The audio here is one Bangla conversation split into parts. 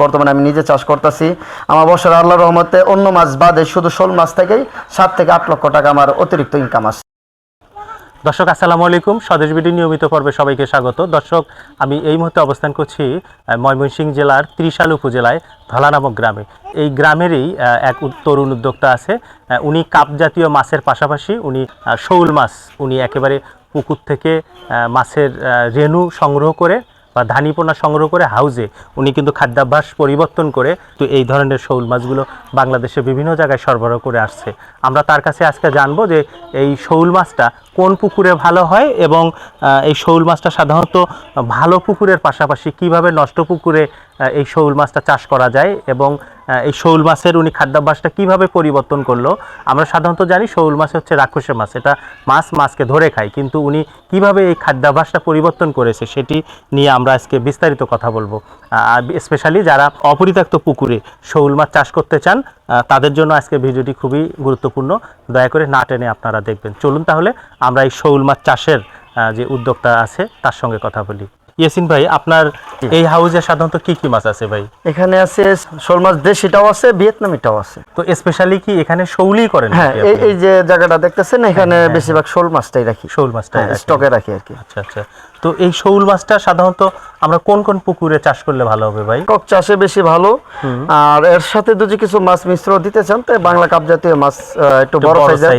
বর্তমানে আমি নিজে চাষ করতেছি। আমার বছর আল্লাহ রহমতে অন্য মাছ বাদে শুধু শোল মাছ থেকেই সাত থেকে আট লক্ষ টাকা আমার অতিরিক্ত ইনকাম আছে। দর্শক, আসসালামু আলাইকুম। স্বদেশ বিডি নিয়মিত পর্বে সবাইকে স্বাগত। দর্শক, আমি এই মুহূর্তে অবস্থান করছি ময়মনসিংহ জেলার ত্রিশাল উপজেলায় ধলা নামক গ্রামে। এই গ্রামেরই এক তরুণ উদ্যোক্তা আছে। উনি কাপ জাতীয় মাছের পাশাপাশি উনি শৌল মাছ উনি একেবারে পুকুর থেকে মাছের রেণু সংগ্রহ করে বা ধানিপোনা সংগ্রহ করে হাউজে উনি কিন্তু খাদ্যাভ্যাস পরিবর্তন করে তো এই ধরনের শৌল মাছগুলো বাংলাদেশে বিভিন্ন জায়গায় সরবরাহ করে আসছে। আমরা তার কাছে আজকে জানব যে এই শৌল মাছটা কোন পুকুরে ভালো হয় এবং এই শৌল মাছটা সাধারণত ভালো পুকুরের পাশাপাশি কীভাবে নষ্ট পুকুরে এই শৌল মাছটা চাষ করা যায় এবং এই শৌল মাছের উনি খাদ্যাভ্যাসটা কীভাবে পরিবর্তন করল, আমরা সাধারণত জানি শৌল মাছ হচ্ছে রাক্ষসে মাছ, এটা মাছ মাছকে ধরে খায়, কিন্তু উনি কীভাবে এই খাদ্যাভ্যাসটা পরিবর্তন করেছে সেটি নিয়ে আমরা আজকে বিস্তারিত কথা বলব। স্পেশালি যারা অপরিত্যক্ত পুকুরে শৌল মাছ চাষ করতে চান তাদের জন্য আজকে ভিডিওটি খুবই গুরুত্বপূর্ণ। দয়া করে না টেনে আপনারা দেখবেন। চলুন তাহলে আমরা এই শৌল মাছ চাষের যে উদ্যোক্তা আছে তার সঙ্গে কথা বলি। ইয়াসিন ভাই আপনার এই হাউজে সাধারণত কি কি মাছ আছে ভাই? এখানে আছে শোল মাছ দেশিটাও আছে ভিয়েতনামিটাও আছে। তো স্পেশালি কি এখানে শৌলই করেন হ্যাঁ এই যে জায়গাটা দেখতেছেন এখানে বেশিরভাগ শোল মাছটাই রাখি। শোল মাছটা হ্যাঁ, স্টকে রাখি আর কি। আচ্ছা আচ্ছা। তো এই শৌল মাছটা সাধারণত আমরা কোন কোন পুকুরে চাষ করলে ভালো হবে ভাই? কক চাষে বেশি ভালো। আর এর সাথে যদি কিছু মাছ মিশ্র দিতে চান তো বাংলা কাপ জাতীয় মাছ একটু বড় সাইজের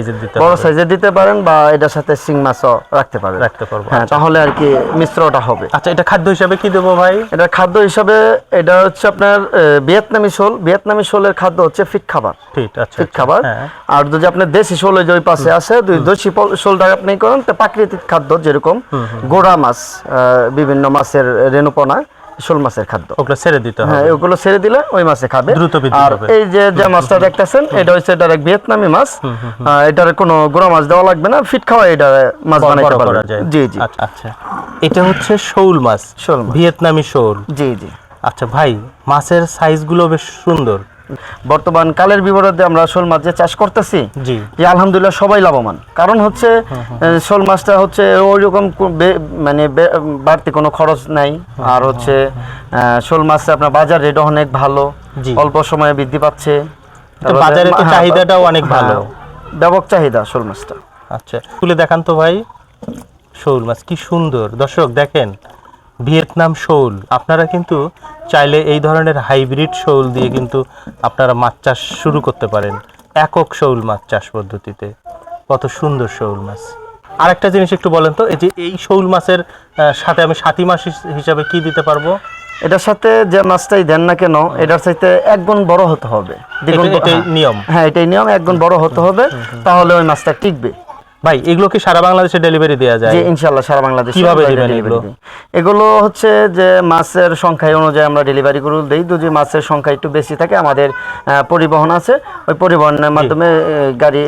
বড় সাইজের দিতে পারেন বা এটার সাথে সিং মাছও রাখতে পারেন। রাখতে পারব। হ্যাঁ তাহলে আর কি মিশ্রটা হবে। আচ্ছা এটা খাদ্য হিসাবে কি দেবো ভাই? এটা খাদ্য হিসাবে এটা হচ্ছে আপনার ভিয়েতনামি শোল। ভিয়েতনামি শোলের খাদ্য হচ্ছে ফিট খাবার। ঠিক আচ্ছা ফিট আচ্ছা, খাবার। হ্যাঁ। আর যদি আপনি দেশি শোল ওই যে ওই পাশে আছে দুই দেশি শোলটা আপনি করেন তো প্রাকৃতিক খাদ্য যেরকম গোড়া মাছ আহ, বিভিন্ন মাছের রেণুপনা শোল মাছের খাদ্য। ওগুলো ছেড়ে দিতে হবে। হ্যাঁ ওগুলো ছেড়ে দিলে ওই মাছে খাবে। দ্রুত বৃদ্ধি আর এই যে যে মাছটা দেখতেছেন এটা হচ্ছে এটার এক ভিয়েতনামি মাছ। এটার কোনো গুঁড়া মাছ দেওয়া লাগবে না। ফিট খাওয়া এটা মাছ বানাইতে যায়। জি জি। আচ্ছা আচ্ছা। এটা হচ্ছে শোল মাছ। শোল ভিয়েতনামি শোল। জি জি। আচ্ছা ভাই মাছের সাইজগুলো বেশ সুন্দর। বর্তমান কালের বিবরণে আমরা শোল মাছ যে চাষ করতেছি জি। যে আলহামদুলিল্লাহ সবাই লাভবান। কারণ হচ্ছে শোল মাছটা হচ্ছে ওই রকম মানে বাড়তি কোনো খরচ নাই। আর হচ্ছে শোল মাছটা আপনার বাজার রেট অনেক ভালো অল্প সময়ে বৃদ্ধি পাচ্ছে। বাজারে তো হ্যাঁ, চাহিদাটাও অনেক ভালো। হ্যাঁ, ব্যাপক চাহিদা শোল মাছটা। আচ্ছা তুলে দেখান তো ভাই। শোল মাছ কি সুন্দর। দর্শক দেখেন ভিয়েতনাম শৌল। আপনারা কিন্তু চাইলে এই ধরনের হাইব্রিড শৌল দিয়ে কিন্তু আপনারা মাছ চাষ শুরু করতে পারেন। একক শৌল মাছ চাষ পদ্ধতিতে। কত সুন্দর শৌল মাছ। আরেকটা জিনিস একটু বলেন তো এই যে এই শৌল মাছের সাথে আমি সাথী মাছ হিস- হিসাবে কি দিতে পারব? এটার সাথে যে মাছটাই দেন না কেন এটার চাইতে এক গুণ বড় হতে হবে। দ্বিগুণ। নিয়ম। হ্যাঁ এটাই নিয়ম এক গুণ বড় হতে হবে তাহলে ওই মাছটা টিকবে। ভাই এগুলো কি সারা বাংলাদেশে ডেলিভারি দেওয়া যায়? যে ইনশাল্লাহ সারা বাংলাদেশে কীভাবে দিবেন এগুলো? এগুলো হচ্ছে যে মাছের সংখ্যা অনুযায়ী আমরা ডেলিভারি গুলো দিই। যদি মাছের সংখ্যা একটু বেশি থাকে আমাদের পরিবহন আছে। ওই পরিবহনের মাধ্যমে গাড়ি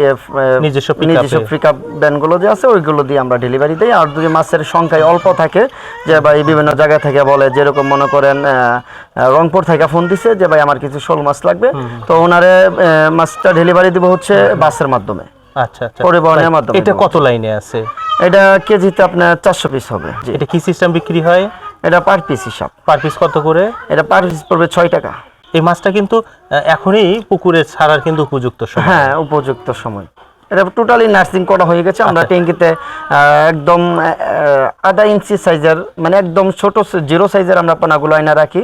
নিজস্ব। নিজস্ব পিকআপ ভ্যানগুলো যে আছে ওইগুলো দিয়ে আমরা ডেলিভারি দিই। আর যদি মাছের সংখ্যায় অল্প থাকে যে ভাই বিভিন্ন জায়গা থেকে বলে যেরকম মনে করেন রংপুর থেকে ফোন দিছে যে ভাই আমার কিছু শোল মাছ লাগবে। তো ওনারে মাছটা ডেলিভারি দিব হচ্ছে বাসের মাধ্যমে। আচ্ছা আচ্ছা। পরিবহনের মাধ্যমে এটা কত লাইনে আছে? এটা কেজিতে আপনার চারশো পিস হবে এটা কি সিস্টেম বিক্রি হয়? এটা পার পিস হিসাব পার পিস কত করে? এটা পার পিস পড়বে ছয় টাকা। এই মাছটা কিন্তু এখনই পুকুরে ছাড়ার কিন্তু উপযুক্ত সময়। হ্যাঁ উপযুক্ত সময়। এটা টোটালি নার্সিং করা হয়ে গেছে। আমরা আচ্ছা। ট্যাঙ্কিতে একদম আধা ইঞ্চি সাইজের মানে একদম ছোট জিরো সাইজের আমরা পোনাগুলো আইনা রাখি।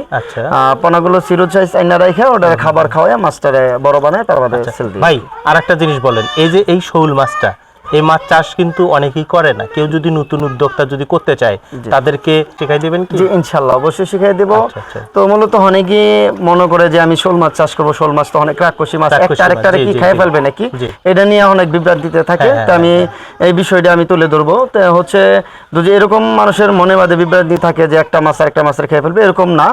পানাগুলো জিরো সাইজ আইনা রেখে ওটা খাবার খাওয়ায় মাছটারে বড় বানায় তারপরে সেল দিই আচ্ছা। ভাই আর একটা জিনিস বলেন এই যে এই শৌল মাছটা এই মাছ চাষ কিন্তু অনেকেই করে না। কেউ যদি নতুন উদ্যোক্তা যদি করতে চায় তাদেরকে শেখাই দিবেন কি? ইনশাল্লাহ অবশ্যই শিখিয়ে দেব। আচ্ছা, আচ্ছা। তো মূলত অনেকেই মনে করে যে আমি শোল মাছ চাষ করব শোল মাছ তো অনেক রাক্ষসী মাছ একটা কি খেয়ে ফেলবে নাকি? এটা নিয়ে অনেক বিভ্রান্তিতে থাকে। হ্যাঁ, তো আমি এই বিষয়টা আমি তুলে ধরবো। তো হচ্ছে যদি এরকম মানুষের মনে বাদে বিভ্রান্তি থাকে যে একটা মাছ আর একটা মাছের খেয়ে ফেলবে এরকম না।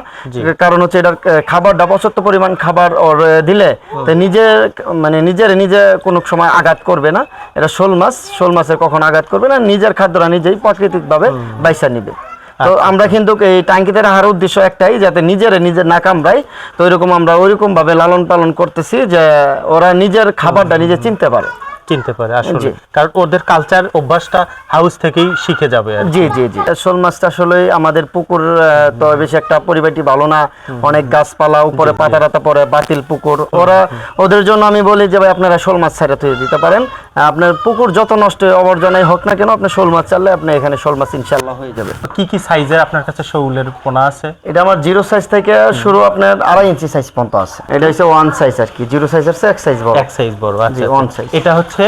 কারণ হচ্ছে এটার খাবারটা পর্যাপ্ত পরিমাণ খাবার দিলে তো নিজে মানে নিজের নিজে কোনো সময় আঘাত করবে না। এটা শোল মাছ শোল মাছের কখন আঘাত করবে না নিজের খাদ্যটা নিজেই প্রাকৃতিকভাবে বাইসা নিবে। তো আমরা কিন্তু এই টাঙ্কিতে রাখার উদ্দেশ্য একটাই যাতে নিজের নিজের না কামড়ায়। তো ওইরকম আমরা ওইরকম ভাবে লালন পালন করতেছি যে ওরা নিজের খাবারটা নিজে চিনতে পারে। চিনতে পারে আসলে। কারণ ওদের কালচার অভ্যাসটা হাউস থেকেই শিখে যাবে জি জি জি। শোল মাছটা আসলে আমাদের পুকুর তো বেশি একটা পরিবেশটি ভালো না। অনেক গাছপালা উপরে পাতা টাতা পরে বাতিল পুকুর। ওরা ওদের জন্য আমি বলি যে ভাই আপনারা শোল মাছ ছাড়া তুলে দিতে পারেন। আপনার পুকুর যত নষ্ট অবর্জনাই হোক না কেন আপনি শোল মাছ চাললে আপনি এখানে শোল মাছ ইনশাল্লাহ হয়ে যাবে। কি কি সাইজের আপনার কাছে শৌলের পোনা আছে? এটা আমার জিরো সাইজ থেকে শুরু আপনার আড়াই ইঞ্চি সাইজ পর্যন্ত আছে। এটা হচ্ছে ওয়ান সাইজ আর কি জিরো সাইজের চেয়ে এক সাইজ বড়। এক সাইজ বড় আচ্ছা জি, আচ্ছা। size। এটা হচ্ছে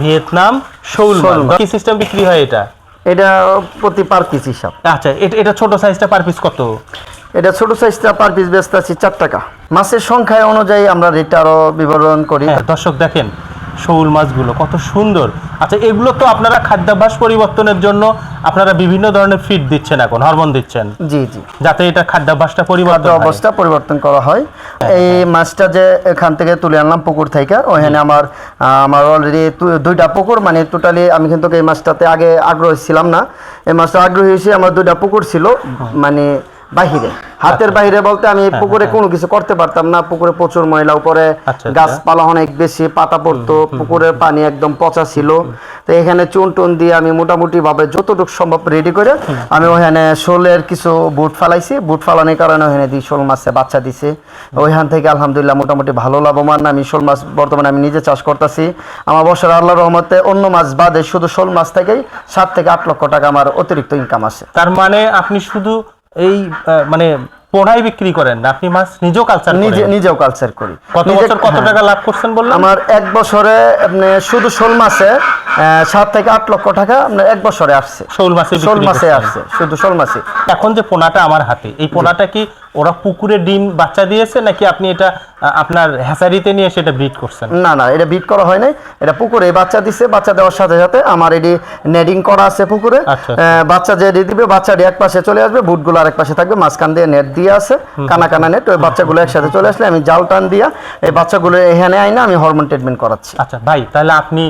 ভিয়েতনাম শৌল মাছ। কি সিস্টেম বিক্রি হয় এটা? এটা প্রতি পার পিস হিসাব। আচ্ছা এটা এটা ছোট সাইজটা পার পিস কত? এটা ছোট সাইজটা পার পিস বেচতে আছি চার টাকা। মাছের সংখ্যায় অনুযায়ী আমরা রেটটা আরও বিবরণ করি। হ্যাঁ, দর্শক দেখেন শৌল মাছগুলো কত সুন্দর। আচ্ছা এগুলো তো আপনারা খাদ্যাভ্যাস পরিবর্তনের জন্য আপনারা বিভিন্ন ধরনের ফিড দিচ্ছেন এখন হরমোন দিচ্ছেন। জি জি। যাতে এটা খাদ্যাভ্যাসটা খাদ্য পরিবর্তন অবস্থা পরিবর্তন করা হয়। এই মাছটা যে এখান থেকে তুলে আনলাম পুকুর থেকে ওখানে আমার আমার অলরেডি দুইটা পুকুর মানে টোটালি আমি কিন্তু এই মাছটাতে আগে আগ্রহী ছিলাম না। এই মাছটা আগ্রহী হয়েছে আমার দুইটা পুকুর ছিল মানে বাহিরে। হাতের বাইরে বলতে আমি পুকুরে কোনো কিছু করতে পারতাম না। পুকুরে প্রচুর ময়লা উপরে আচ্ছা, আচ্ছা। গাছপালা অনেক বেশি পাতা পড়তো। পুকুরের পানি একদম পচা ছিল। তো এখানে চুন টুন দিয়ে আমি মোটামুটি ভাবে যতটুকু সম্ভব রেডি করে আমি ওখানে শোলের কিছু বুট ফালাইছি। বুট ফালানোর কারণে ওখানে দিই শোল মাছে বাচ্চা দিছে। ওইখান থেকে আলহামদুলিল্লাহ মোটামুটি ভালো লাভবান। আমি শোল মাছ বর্তমানে আমি নিজে চাষ করতেছি। আমার বছর আল্লাহ রহমতে অন্য মাছ বাদে শুধু শোল মাছ থেকেই সাত থেকে আট লক্ষ টাকা আমার অতিরিক্ত ইনকাম আছে। তার মানে আপনি শুধু এই মানে পোড়াই বিক্রি করেন না? আপনি মাছ নিজেও কালচার নিজে নিজেও কালচার করি। কত বছর কত হ্যাঁ। টাকা লাভ করছেন বললেন? আমার এক বছরে আপনি শুধু শোল মাছে সাত থেকে আট লক্ষ টাকা আপনার এক বছরে আসছে। শোল মাছে শোল মাছে আসছে শুধু শোল মাছে। এখন যে পোনাটা আমার হাতে এই পোনাটা কি ওরা পুকুরে ডিম বাচ্চা দিয়েছে নাকি আপনি এটা আপনার হ্যাচারিতে নিয়ে সেটা ব্রিড করছেন? না না এটা বিট করা হয় নাই। এটা পুকুরে বাচ্চা দিছে বাচ্চা দেওয়ার সাথে সাথে আমার এটি নেডিং করা আছে পুকুরে। আচ্ছা, বাচ্চা যে দিবে বাচ্চাটি এক পাশে চলে আসবে বুটগুলো আরেক পাশে থাকবে মাঝখান দিয়ে নেট দিয়ে আছে কানা কানা নেট ওই বাচ্চাগুলো একসাথে চলে আসলে আমি জাল টান দিয়া এই বাচ্চাগুলো এখানে আইনা আমি হরমোন ট্রিটমেন্ট করাচ্ছি। আচ্ছা ভাই তাহলে আপনি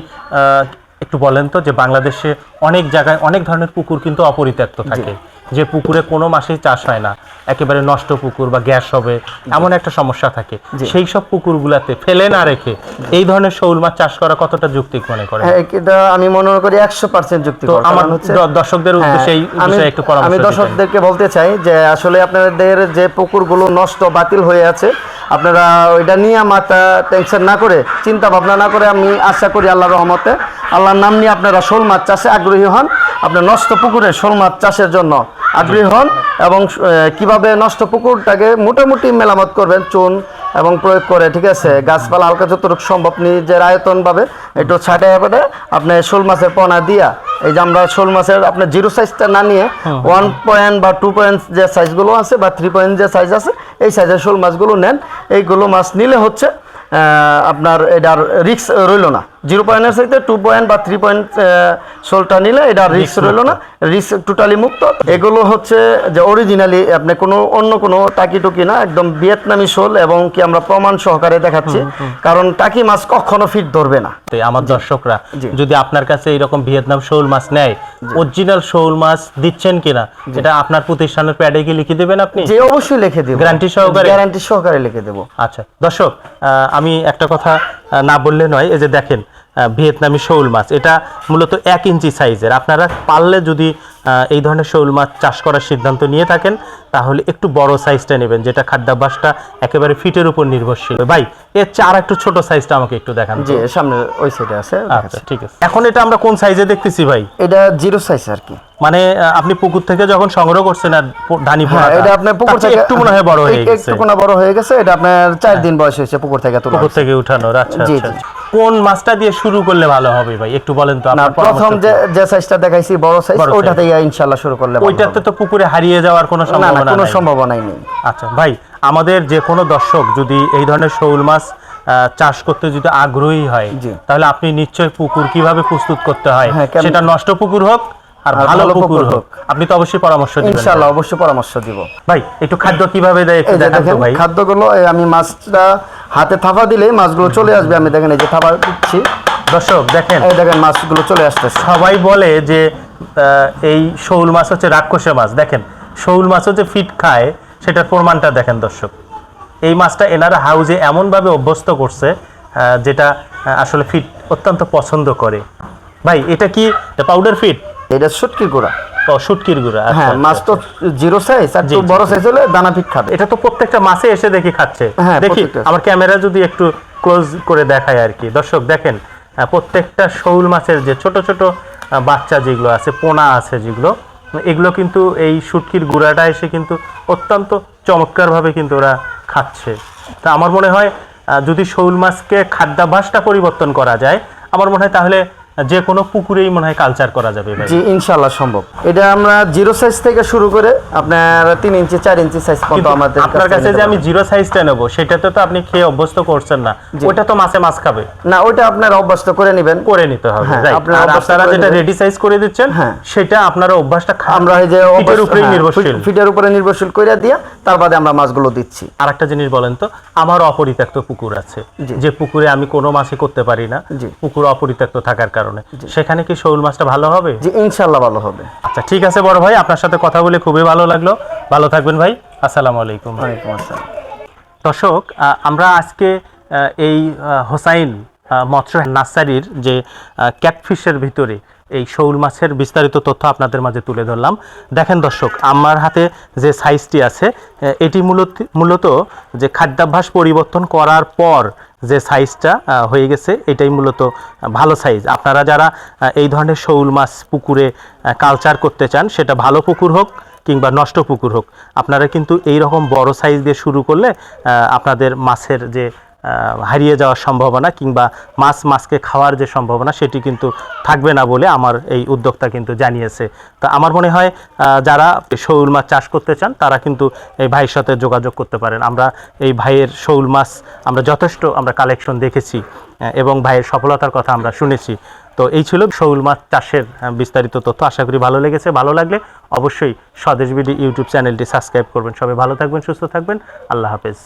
একটু বলেন তো যে বাংলাদেশে অনেক জায়গায় অনেক ধরনের পুকুর কিন্তু অপরিত্যক্ত থাকে। যে পুকুরে কোনো মাসেই চাষ হয় না। একেবারে নষ্ট পুকুর বা গ্যাস হবে এমন একটা সমস্যা থাকে। সেই সব পুকুরগুলাতে ফেলে না রেখে এই ধরনের শৌল মাছ চাষ করা কতটা যুক্তিক মনে করেন? হ্যাঁ, এটা আমি মনে করি একশো পার্সেন্ট যুক্তি আমার দ- দর্শকদের উদ্দেশ্যে হ্যাঁ, আমি একটু পরামর্শ আমি দর্শকদেরকে বলতে চাই যে আসলে আপনাদের যে পুকুরগুলো নষ্ট বাতিল হয়ে আছে আপনারা ওইটা নিয়ে মাথা টেনশন না করে চিন্তা ভাবনা না করে আমি আশা করি আল্লাহ রহমতে আল্লাহর নাম নিয়ে আপনারা শোল মাছ চাষে আগ্রহী হন। আপনার নষ্ট পুকুরে শোল মাছ চাষের জন্য আগ্রহী হন এবং কীভাবে নষ্ট পুকুরটাকে মোটামুটি মেরামত করবেন চুন এবং প্রয়োগ করে ঠিক আছে? গাছপালা হালকা যতটুকু সম্ভব নিজের আয়তনভাবে একটু ছাটাই করে আপনি শোল মাছের পোনা দিয়া এই যে আমরা শোল মাছের আপনার জিরো সাইজটা না নিয়ে ওয়ান পয়েন্ট বা টু পয়েন্ট যে সাইজগুলো আছে বা থ্রি পয়েন্ট যে সাইজ আছে এই সাইজের শোল মাছগুলো নেন। এইগুলো মাছ নিলে হচ্ছে আপনার এটার রিক্স রইল না। জিরো পয়েন্টের সাথে টু পয়েন্ট বা থ্রি পয়েন্ট শোলটা নিলে এটা রিস্ক রইল না। রিক্স টোটালি মুক্ত। এগুলো হচ্ছে যে অরিজিনালি আপনি কোনো অন্য কোনো টাকি টুকি না একদম ভিয়েতনামি শোল এবং কি আমরা প্রমাণ সহকারে দেখাচ্ছি। কারণ টাকি মাছ কখনো ফিট ধরবে না। আমার দর্শকরা যদি আপনার কাছে এরকম ভিয়েতনাম শোল মাছ নেয় অরিজিনাল শোল মাছ দিচ্ছেন কিনা এটা আপনার প্রতিষ্ঠানের প্যাডে কি লিখে দেবেন আপনি? যে অবশ্যই লিখে দেবো। গ্যারান্টি সহকারে? গ্যারান্টি সহকারে লিখে দেবো। আচ্ছা দর্শক আমি একটা কথা না বললে নয় এই যে দেখেন ভিয়েতনামি শৌল মাছ। এটা মূলত এক ইঞ্চি সাইজের। আপনারা পারলে যদি এই ধরনের শৌল মাছ চাষ করার সিদ্ধান্ত নিয়ে থাকেন তাহলে একটু বড় সাইজটা নেবেন যেটা খাদ্যাভ্যাসটা একেবারে ফিটের উপর নির্ভরশীল। ভাই এর চেয়ে আর একটু ছোট সাইজটা আমাকে একটু দেখান জি সামনে ওই সাইডে আছে আচ্ছা ঠিক আছে। এখন এটা আমরা কোন সাইজে দেখতেছি ভাই? এটা জিরো সাইজ আর কি। মানে আপনি পুকুর থেকে যখন সংগ্রহ করছেন আর ধানি হ্যাঁ এটা আপনার পুকুর থেকে একটু মনে হয় বড় হয়ে গেছে। একটু কোনা বড় হয়ে গেছে এটা আপনার চার দিন বয়স হয়েছে পুকুর থেকে পুকুর থেকে উঠানোর আচ্ছা আচ্ছা। জি। কোন মাছটা দিয়ে শুরু করলে ভালো হবে ভাই? একটু বলেন তো না আপনার প্রথম যে যে সাইজটা দেখাইছি বড় সাইজ ওইটা। থেকে ইনশাআল্লাহ শুরু করলে ওইটাতে তো পুকুরে হারিয়ে যাওয়ার কোনো সম্ভাবনা কোনো নাই। সম্ভাবনাই নেই। আচ্ছা ভাই আমাদের যে কোনো দর্শক যদি এই ধরনের শৌল মাছ চাষ করতে যদি আগ্রহী হয় তাহলে আপনি নিশ্চয়ই পুকুর কীভাবে প্রস্তুত করতে হয় হ্যাঁ, সেটা নষ্ট পুকুর হোক আর ভালো পুকুর হোক। আপনি তো অবশ্যই পরামর্শ দিবেন। ইনশাআল্লাহ অবশ্যই পরামর্শ দিব। ভাই একটু খাদ্য কীভাবে দেয় একটু দেখেন ভাই। খাদ্যগুলো আমি মাছটা হাতে থাপা দিলে মাছগুলো চলে আসবে। আমি দেখেন এই যে থাপা দিচ্ছি। দর্শক দেখেন। এই দেখেন মাছগুলো চলে আসতেছে। সবাই বলে যে এই শৌল মাছ হচ্ছে রাক্ষসে মাছ। দেখেন শৌল মাছ হচ্ছে ফিট খায় সেটার প্রমাণটা দেখেন দর্শক। এই মাছটা এনারা হাউজে এমনভাবে অভ্যস্ত করছে যেটা আসলে ফিট অত্যন্ত পছন্দ করে। ভাই এটা কি পাউডার ফিট এটা শুটকির গুঁড়া। ও শুটকির গুঁড়া আচ্ছা, হ্যাঁ আচ্ছা, মাছ তো জিরো সাইজ আর জি, বড় সাইজ হলে দানা পিট খাবে। এটা তো প্রত্যেকটা মাসে এসে দেখি খাচ্ছে। হ্যাঁ, দেখি আমার ক্যামেরা যদি একটু ক্লোজ করে দেখায় আর কি। দর্শক দেখেন প্রত্যেকটা শৌল মাছের যে ছোট ছোট বাচ্চা যেগুলো আছে পোনা আছে যেগুলো এগুলো কিন্তু এই শুটকির গুঁড়াটা এসে কিন্তু অত্যন্ত চমৎকারভাবে কিন্তু ওরা খাচ্ছে। তা আমার মনে হয় যদি শৌল মাছকে খাদ্যাভ্যাসটা পরিবর্তন করা যায় আমার মনে হয় তাহলে যে কোনো পুকুরেই মনে হয় কালচার করা যাবে জি ইনশাল্লাহ সম্ভব। এটা আমরা জিরো সাইজ থেকে শুরু করে আপনার তিন ইঞ্চি চার ইঞ্চি সাইজ পর্যন্ত আমাদের আপনার কাছে যে আমি জিরো সাইজটা নেব সেটাতে তো আপনি খেয়ে অভ্যস্ত করছেন না। ওটা তো মাছে মাছ খাবে। না ওইটা আপনার অভ্যস্ত করে নেবেন। করে নিতে হবে হ্যাঁ, আপনারা যেটা রেডি সাইজ করে দিচ্ছেন হ্যাঁ। সেটা আপনারা অভ্যাসটা আমরা এই যে ফিটের উপরেই হ্যাঁ, নির্ভরশীল। ফিটের উপরে নির্ভরশীল করে দিয়া তার বাদে আমরা মাছগুলো দিচ্ছি। আর একটা জিনিস বলেন তো আমার অপরিত্যক্ত পুকুর আছে। যে পুকুরে আমি কোনো মাছই করতে পারি না। পুকুর অপরিত্যক্ত থাকার কারণে। সেখানে কি শৌল মাছটা ভালো হবে? জি ইনশাল্লাহ ভালো হবে। আচ্ছা ঠিক আছে বড় ভাই আপনার সাথে কথা বলে খুবই ভালো লাগল। ভালো থাকবেন ভাই আসসালামু আলাইকুম। ওয়ালাইকুম আসসালাম। দর্শক আমরা আজকে এই হোসাইন মৎস্য নার্সারির যে ক্যাটফিশের ভিতরে এই শৌল মাছের বিস্তারিত তথ্য আপনাদের মাঝে তুলে ধরলাম। দেখেন দর্শক আমার হাতে যে সাইজটি আছে এটি মূলত মূলত যে খাদ্যাভ্যাস পরিবর্তন করার পর যে সাইজটা হয়ে গেছে, এটাই মূলত ভালো সাইজ আপনারা যারা এই ধরনের শৌল মাছ পুকুরে কালচার করতে চান, সেটা ভালো পুকুর হোক কিংবা নষ্ট পুকুর হোক, আপনারা কিন্তু এই রকম বড় সাইজ দিয়ে শুরু করলে আপনাদের মাছের যে হারিয়ে যাওয়ার সম্ভাবনা কিংবা মাছ মাছকে খাওয়ার যে সম্ভাবনা সেটি কিন্তু থাকবে না বলে আমার এই উদ্যোক্তা কিন্তু জানিয়েছে। তো আমার মনে হয় যারা শৌল মাছ চাষ করতে চান, তারা কিন্তু এই ভাইয়ের সাথে যোগাযোগ করতে পারেন। আমরা এই ভাইয়ের শৌল মাছ আমরা যথেষ্ট আমরা কালেকশন দেখেছি এবং ভাইয়ের সফলতার কথা আমরা শুনেছি। তো এই ছিল শৌল মাছ চাষের বিস্তারিত তথ্য। আশা করি ভালো লেগেছে। ভালো লাগলে অবশ্যই স্বদেশ বিডি ইউটিউব চ্যানেলটি সাবস্ক্রাইব করবেন। সবাই ভালো থাকবেন, সুস্থ থাকবেন। আল্লাহ হাফেজ।